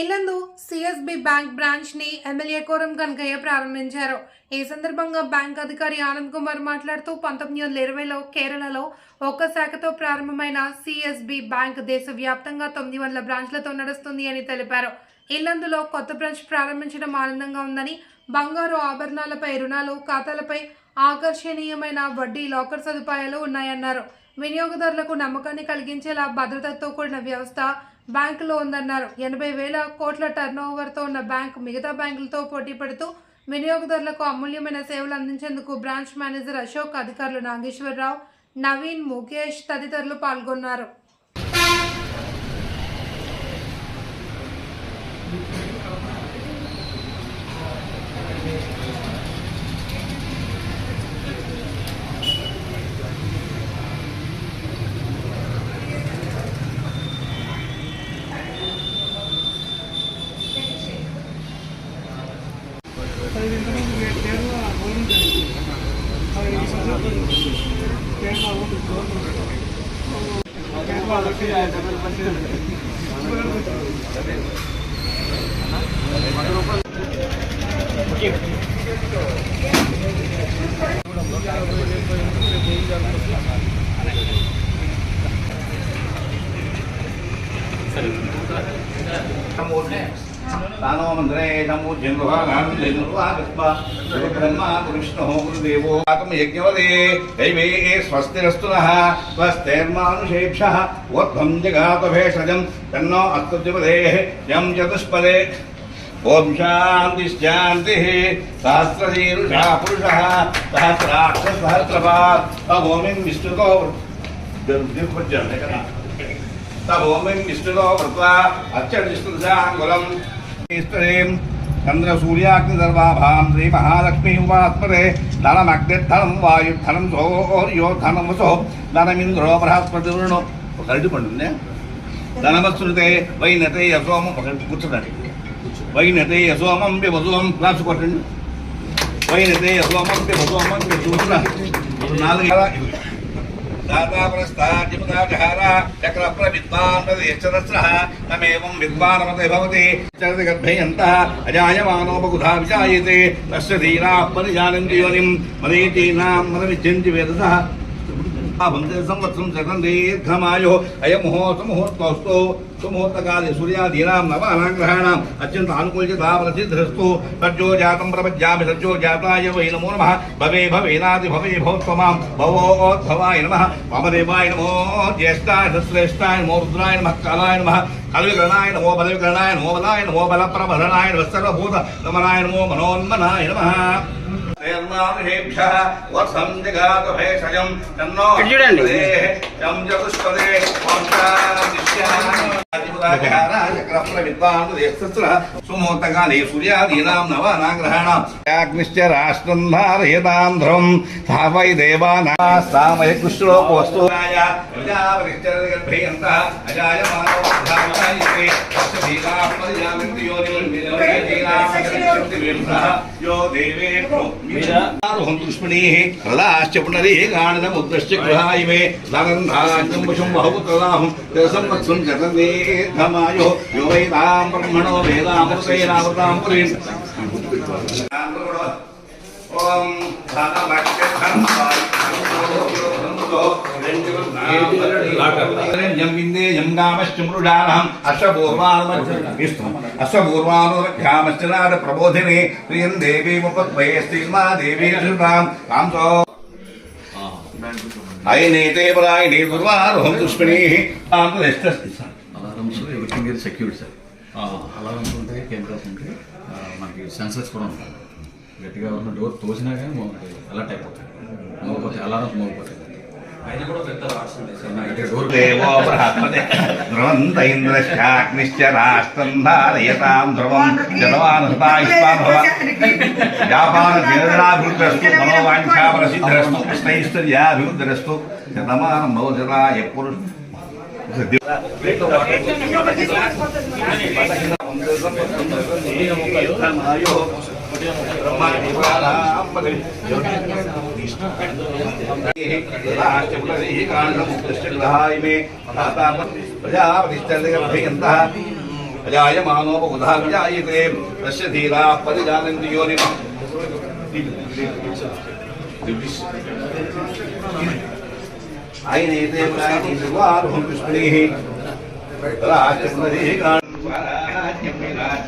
Yellandu CSB bank బ్రాంచ్ని MLA Koram Kanakaiah ప్రారంభించారు. ఈ సందర్భంగా బ్యాంక్ అధికారి ఆనంద్ కుమార్ మాట్లాడుతూ పంతొమ్మిది వందల ఇరవైలో కేరళలో ఒక్క శాఖతో ప్రారంభమైన సిఎస్బి బ్యాంక్ దేశవ్యాప్తంగా తొమ్మిది వందల బ్రాంచ్లతో నడుస్తుంది అని తెలిపారు. ఇల్లందులో కొత్త బ్రాంచ్ ప్రారంభించడం ఆనందంగా ఉందని బంగారు ఆభరణాలపై రుణాలు ఖాతాలపై ఆకర్షణీయమైన వడ్డీ లాకర్ సదుపాయాలు ఉన్నాయన్నారు. వినియోగదారులకు నమ్మకాన్ని కలిగించేలా భద్రతతో కూడిన వ్యవస్థ బ్యాంకులో ఉందన్నారు. ఎనభై వేల కోట్ల టర్న్ ఓవర్తో ఉన్న బ్యాంకు మిగతా బ్యాంకులతో పోటీ పడుతూ వినియోగదారులకు అమూల్యమైన సేవలు అందించేందుకు బ్రాంచ్ మేనేజర్ అశోక్ అధికారులు నాగేశ్వరరావు నవీన్ ముఖేష్ తదితరులు పాల్గొన్నారు. సరే స్థానోమంత్రే బ్రహ్మా విష్ణు గురుదేవో ఆకం దైవే స్వస్తిరస్తు నః ఊర్ధ్వం జగాత తన్నో అస్తుజపదే యం చతుష్పదే ఓం శాంతి శాంతి సహస్రశీరుషా పురుష సహస్రాక్ష సహస్రపాత్ ఓమిం విష్ణుతో కదా తమోమిం విష్ణుతో కృత్వా అత్యధిష్ఠుషాంగులం ఈశ్వరీం చంద్ర సూర్యాగ్ని సర్వాభాం శ్రీ మహాలక్ష్మీ ఉపాస్మరే ధనమగ్నిధనం వాయుధనం సోర్యో ధనం వసో ధనమింద్రో బృహస్పతి వృణు ఒక అరటి పండుందే ధనమస్మృతే వైనతే యశోమం ఒక కూర్చోండి వైనతే యసోమం వసోమం క్లాస్ కొట్టండి. వైనతే యసోమం వసోమం చూసిన నాలుగు దాతాపరస్తాజిముదాజహార చక్రప్ర విద్వాన్ ప్రదేశరస్రః తమేవం విద్వానమతే భవతి చరతి గర్భయంతః అజాయమానో విజాయతే తస్య ధీరాः పరిజానంతి యోనిం మరీచీనాం వందే సంవత్సరం శతం దీర్ఘమాయో అయముహూర్త ముహూర్తోస్తు సుముహూర్తకాలే సూర్యాదీనాం నవానాగ్రహాణం. అత్యంత అనుకూల్యతా ప్రసిద్ధిరస్తు సజ్జో జాతం ప్రపజ్యామి సజ్జో జాతాయ వై నమో నమ. భవే భవేనాది భవే భోత్వమాం భవోద్భవాయ నమః. వామదేవాయ నమో జ్యేష్ఠాయ శ్రేష్ఠాయ నమో రుద్రాయ నమ. కాలాయ నమ. కలవికరణాయ నమో బలవికరణాయ నమో బలాయ నమో బలప్రబలనాయ నమః. సర్వభూత నమనాయ నమో మనోన్మనాయ నమ. తేర్మానుషేభ్యः వత్సం జగాత భేషజం తన్నో చూడండి. యం చతుష్పదే సుమూర్తకాలే సూర్యాదీనాం నవానాగ్రహాణాం యాగ్నిశ్చ రాష్ట్రం ధారయతాం ధ్రువం ధావై దేవానా సామయ కృష్ణోపవస్తూయ ప్రజాపరిశ్చర్గర్భయంత అజాయమానో ధామయాయతే అష్టధీరా పరిజామితి యో దేవేభ్యో ఆరోహం దుష్మణీः ప్రదాశ్చ పునరేగాణనముద్రశ్చ గృహాయిమే నగంధాజంబుషం బహుపుత్రదాహం సంవత్సరం జతదేధమాయో యో వైదాం బ్రహ్మణో వేదామృతైరామృతాం పురీం ఓం అశ్వపూర్వానురక్షామశ్చనాద ప్రబోధిని. ప్రియం దేవీ ముపద్వయస్తిర్మా దేవీ శ్రీరాం కాంసో అయినైతే పరాయణి దుర్వారోహం దుష్మిణి. Alarms everything is secured sir. Alarms ఉంటాయి కెమెరాస్ ఉంటాయి ఆ, మనకి సెన్సర్స్ కూడా ఉంటాయి. గట్టిగా ఉన్న డోర్ తోసినా కానీ అలర్ట్ అయిపోతాయి. మోగిపోతాయి అలారమ్స్ మోగిపోతాయి డోర్ దేవో బృహస్పతి ధ్రువంత ఇంద్రశ్చాగ్నిశ్చ రాష్ట్రం ధారయతాం ధ్రువం జనవాన్ హృతాయుష్మాన్ భవ వ్యాపార प्रजापतिश्चन्द्रगर्भयन्तः जायमानोपबुधः विजायते तस्य धीराः परिजानन्ति योनिमः आयनेते प्रायणीसुवारुहं विष्णुः राजस्मरीकाण्ड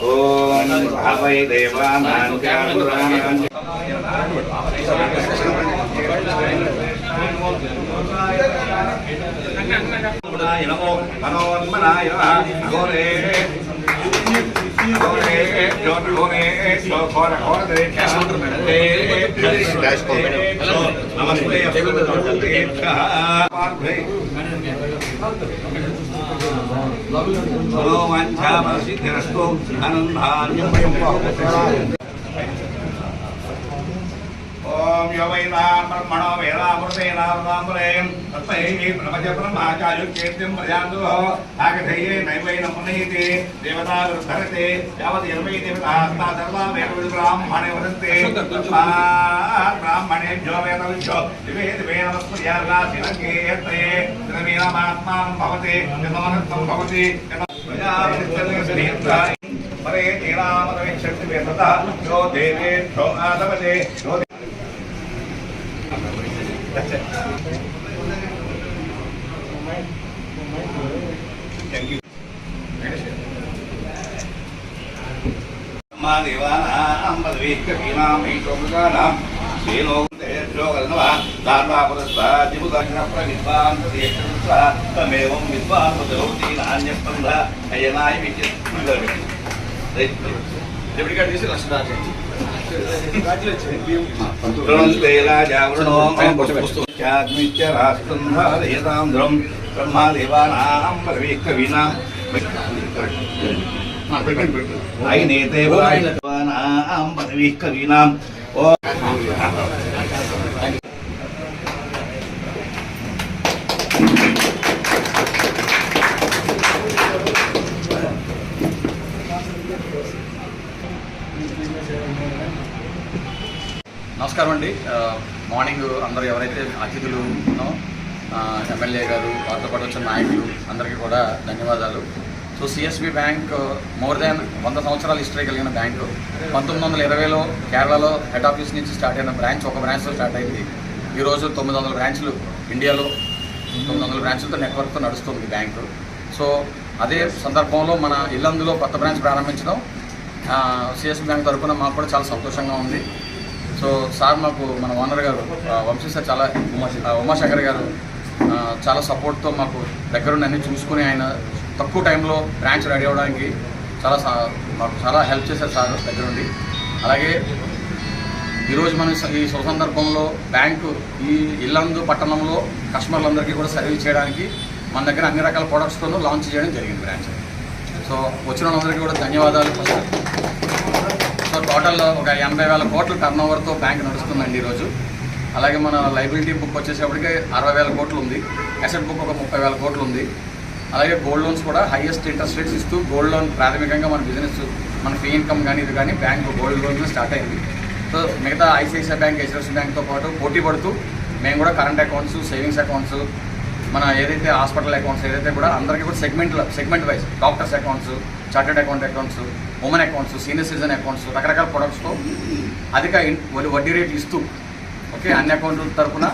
ఓం భావై దేవానాం జ్ఞానురాణాం నమో మనోన్మనాయ అఘోరే జ్యోతిఘోరే ఘోర ఘోర నమస్తే ఓం యోవైనాం బ్రహ్మణో వేదామృతేనామృతేం తస్మై ప్రపంచ బ్రహ్మాచార్యుక్కేత్యం ప్రజాంతో ఆగధయ్యే నైవైన పునీతి దేవతా వృద్ధరతే యావత్ ఇరవై దేవతాస్తా సర్వా వేద బ్రాహ్మణే వదంతే తస్మాత్ బ్రాహ్మణేభ్యో వేదవిభ్యో దివే దివే నమస్మర్యాలాసినకేత్రే దినమేనమాత్మానం భవతి యతమనత్వం భవతి. ప్రజాపతిస్తేంద్రాయ పరే తీరామదవిచ్చక్తి వేదత యో దేవేభ్యో ఆదవతే యో Thank you. మా దేవానాం పదవీకవీనాం ఈశోమృగానాం తమేవం విద్వాన్ పదవతి అయనాయ విద్యుత్ పుష్పశ్చాగ్నిత్యరాస్కంధారయతాంధ్రం బ్రహ్మాదేవానాం పరవీకవీనాం అయినేతే పరవీకవీనాం ఓ నమస్కారం అండి. మార్నింగ్ అందరూ ఎవరైతే అతిథులు ఉన్నో ఎమ్మెల్యే గారు వారితో పాటు వచ్చిన నాయకులు అందరికీ కూడా ధన్యవాదాలు. So CSB bank more than వంద సంవత్సరాల హిస్టరీ కలిగిన బ్యాంకు పంతొమ్మిది వందల ఇరవైలో కేరళలో హెడ్ ఆఫీస్ నుంచి స్టార్ట్ అయిన బ్రాంచ్ ఒక బ్రాంచ్తో స్టార్ట్ అయింది. ఈరోజు తొమ్మిది వందల బ్రాంచ్లు ఇండియాలో తొమ్మిది వందల బ్రాంచ్లతో నెట్వర్క్తో నడుస్తుంది బ్యాంకు సో అదే సందర్భంలో మన ఇల్లందులో కొత్త బ్రాంచ్ ప్రారంభించడం సిఎస్బి బ్యాంక్ తరఫున మాకు కూడా చాలా సంతోషంగా ఉంది. సో సార్ మాకు మన ఓనర్ గారు వంశీ సార్ చాలా ఉమాశంకర్ గారు చాలా సపోర్ట్తో మాకు దగ్గరుండి అన్ని చూసుకుని ఆయన తక్కువ టైంలో బ్రాంచ్ రెడీ అవ్వడానికి చాలా సా- మాకు చాలా హెల్ప్ చేశారు సార్ దగ్గరుండి. అలాగే ఈరోజు మనం స- ఈ శుభ సందర్భంలో బ్యాంకు ఈ ఇల్లందు పట్టణంలో కస్టమర్లందరికీ కూడా సర్వీస్ చేయడానికి మన దగ్గర అన్ని రకాల ప్రొడక్ట్స్తోనూ లాంచ్ చేయడం జరిగింది బ్రాంచ్. సో వచ్చిన వాళ్ళందరికీ కూడా ధన్యవాదాలు ఫస్ట్. టోటల్ ఒక ఎనభై వేల కోట్ల టర్న్ ఓవర్తో బ్యాంక్ నడుస్తుందండి ఈరోజు అలాగే మన లైబిలిటీ బుక్ వచ్చేసేపటికి అరవై వేల కోట్లు ఉంది. అసెట్ బుక్ ఒక ముప్పై వేల కోట్లు ఉంది. అలాగే గోల్డ్ లోన్స్ కూడా హైయెస్ట్ ఇంట్రెస్ట్ రేట్స్ ఇస్తూ గోల్డ్ లోన్ ప్రాథమికంగా మన బిజినెస్ మన ఫీ ఇన్కమ్ కానీ ఇది కానీ బ్యాంక్ గోల్డ్ లోన్ స్టార్ట్ అయింది. సో మిగతా ఐసిఐసిఐ బ్యాంక్ హెచ్డిఎఫ్సి బ్యాంక్తో పాటు పోటీ పడుతూ మేము కూడా కరెంట్ అకౌంట్స్ సేవింగ్స్ అకౌంట్స్ మన ఏదైతే హాస్పిటల్ అకౌంట్స్ ఏదైతే కూడా అందరికీ కూడా segment segment wise doctors accounts chartered account accounts women accounts senior citizen accounts రకరకాల ప్రొడక్ట్స్తో అధిక వడ్డీ- రేట్లు ఇస్తూ ఓకే అన్ని అకౌంట్ల తరపున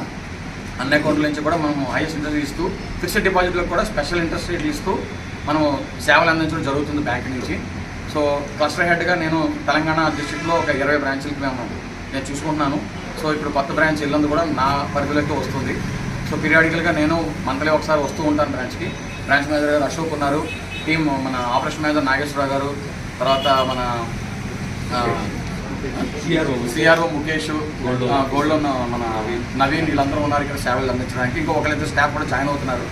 అన్ని అకౌంట్ల నుంచి కూడా మనం హైయెస్ట్ ఇంట్రెస్ట్ ఇస్తూ ఫిక్స్డ్ డిపాజిట్లకు కూడా స్పెషల్ ఇంట్రెస్ట్ రేట్లు ఇస్తూ మనం సేవలు అందించడం జరుగుతుంది బ్యాంక్ నుంచి. సో క్లస్టర్ హెడ్గా నేను తెలంగాణ డిస్ట్రిక్ట్లో ఒక ఇరవై బ్రాంచ్లకి మేము నేను చూసుకుంటున్నాను. సో ఇప్పుడు కొత్త బ్రాంచ్ ఇల్లందు కూడా నా పరిధిలోకి వస్తుంది. సో పీరియాడికల్గా నేను మంత్లీ ఒకసారి వస్తూ ఉంటాను బ్రాంచ్కి బ్రాంచ్ మేనేజర్ గారు అశోక్ ఉన్నారు. టీమ్ మన ఆపరేషన్ మేనేజర్ నాగేశ్వరరావు గారు తర్వాత మన సిఆర్ఓ ముఖేష్ గోల్డ్ లోన్. మన నవీన్ వీళ్ళందరూ ఉన్నారు ఇక్కడ సేవలు అందించడానికి. ఇంకో ఒకరిద్దరు స్టాఫ్ కూడా జాయిన్ అవుతున్నారు.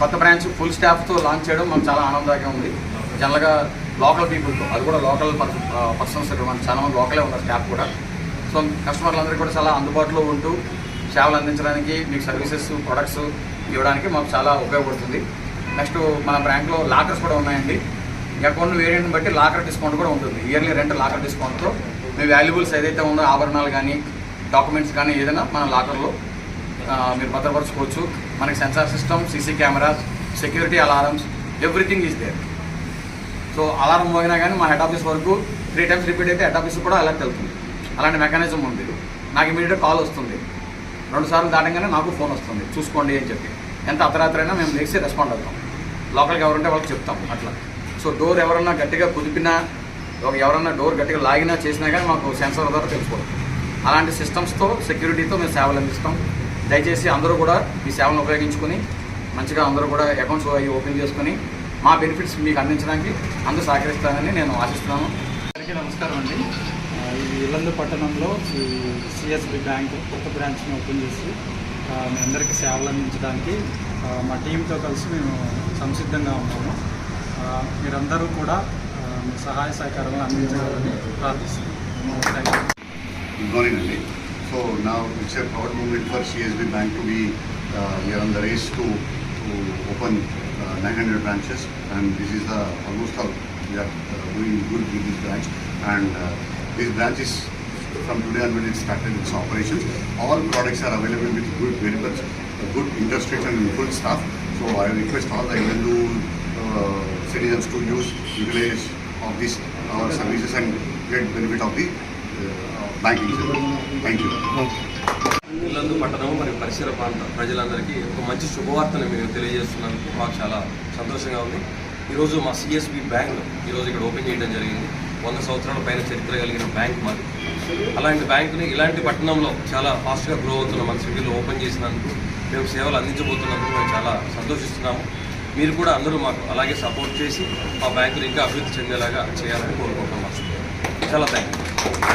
కొత్త బ్రాంచ్ ఫుల్ స్టాఫ్తో లాంచ్ చేయడం మాకు చాలా ఆనందంగా ఉంది. జనరల్గా లోకల్ పీపుల్తో అది కూడా లోకల్ పర్సన్స్ మనకు చాలా మంది లోకలే ఉన్నారు స్టాఫ్ కూడా. సో కస్టమర్లందరికీ కూడా చాలా అందుబాటులో ఉంటూ సేవలు అందించడానికి మీకు సర్వీసెస్ ప్రొడక్ట్స్ ఇవ్వడానికి మాకు చాలా ఉపయోగపడుతుంది. నెక్స్ట్ మన బ్యాంక్లో లాకర్స్ కూడా ఉన్నాయండి. అకౌంట్ వేరియంట్ని బట్టి లాకర్ డిస్కౌంట్ కూడా ఉంటుంది. ఇయర్లీ రెంట్ లాకర్ డిస్కౌంట్తో. మీ వాల్యుబుల్స్ ఏదైతే ఉందో ఆభరణాలు కానీ డాక్యుమెంట్స్ కానీ ఏదైనా మన లాకర్లో మీరు భద్రపరచుకోవచ్చు. మనకి sensor system CC cameras security alarms everything is there. So alarm పోయినా కానీ మా హెడ్ ఆఫీస్ వరకు త్రీ టైమ్స్ రిపీట్ అయితే హెడ్ ఆఫీస్ కూడా అలర్ట్ వెళ్తుంది. అలాంటి మెకానిజం ఉంది. నాకు ఇమీడియట్ కాల్ వస్తుంది. రెండు సార్లు దాటంగానే నాకు ఫోన్ వస్తుంది. చూసుకోండి అని చెప్పి. ఎంత అర్ధరాత్రి అయినా మేము లేచి రెస్పాండ్ అవుతాం. లోకల్కి ఎవరుంటే వాళ్ళకి చెప్తాం అట్లా. సో డోర్ ఎవరన్నా గట్టిగా కుదిపినా ఒక ఎవరన్నా డోర్ గట్టిగా లాగినా చేసినా కానీ మాకు సెన్సర్ ద్వారా తెలిసిపోతుంది అలాంటి సిస్టమ్స్తో సెక్యూరిటీతో మేము సేవలు అందిస్తాం. దయచేసి అందరూ కూడా ఈ సేవలను ఉపయోగించుకొని మంచిగా అందరూ కూడా అకౌంట్స్ అవి ఓపెన్ చేసుకొని మా బెనిఫిట్స్ మీకు అందించడానికి అందరూ సహకరిస్తారని నేను ఆశిస్తున్నాను. అందరికీ నమస్కారం అండి. ఈ ఇది ఇల్లందు పట్టణంలో సిఎస్బి బ్యాంక్ కొత్త బ్రాంచ్ని ఓపెన్ చేసి మీ అందరికీ సేవలు అందించడానికి మా టీంతో కలిసి మేము సంసిద్ధంగా ఉన్నాము. మీరందరూ కూడా మీ సహాయ సహకారం అందించాలని ప్రార్థిస్తున్నాను సో నా it's a proud moment for CSB bank to be on the race to open nine hundred branches and this is the almost all you wooing good with this branch and this branch is from today onward it started its operations. All products are available with good, very much good interest rates and full staff. So I request all the MLU uh, citizens to use utilize of these our uh, services and get benefit of the uh, banking service. Thank you. Illandu పట్టణము మరియు పరిసర ప్రాంత ప్రజలందరికీ ఒక మంచి శుభవార్తను మేము తెలియజేస్తున్నందుకు మాకు చాలా సంతోషంగా ఉంది ఈరోజు మా సిఎస్బి బ్యాంక్ ఈరోజు ఇక్కడ ఓపెన్ చేయడం జరిగింది వంద సంవత్సరాల పైన చరిత్ర కలిగిన బ్యాంక్ మాది. అలాంటి బ్యాంకుని ఇలాంటి పట్టణంలో చాలా ఫాస్ట్గా గ్రో అవుతున్న మన సిటీలో ఓపెన్ చేసినందుకు మేము సేవలు అందించబోతున్నందుకు మేము చాలా సంతోషిస్తున్నాము. మీరు కూడా అందరూ మాకు అలాగే సపోర్ట్ చేసి మా బ్యాంకుని ఇంకా అభివృద్ధి చెందేలాగా చేయాలని కోరుకుంటున్నాం. చాలా థ్యాంక్ యూ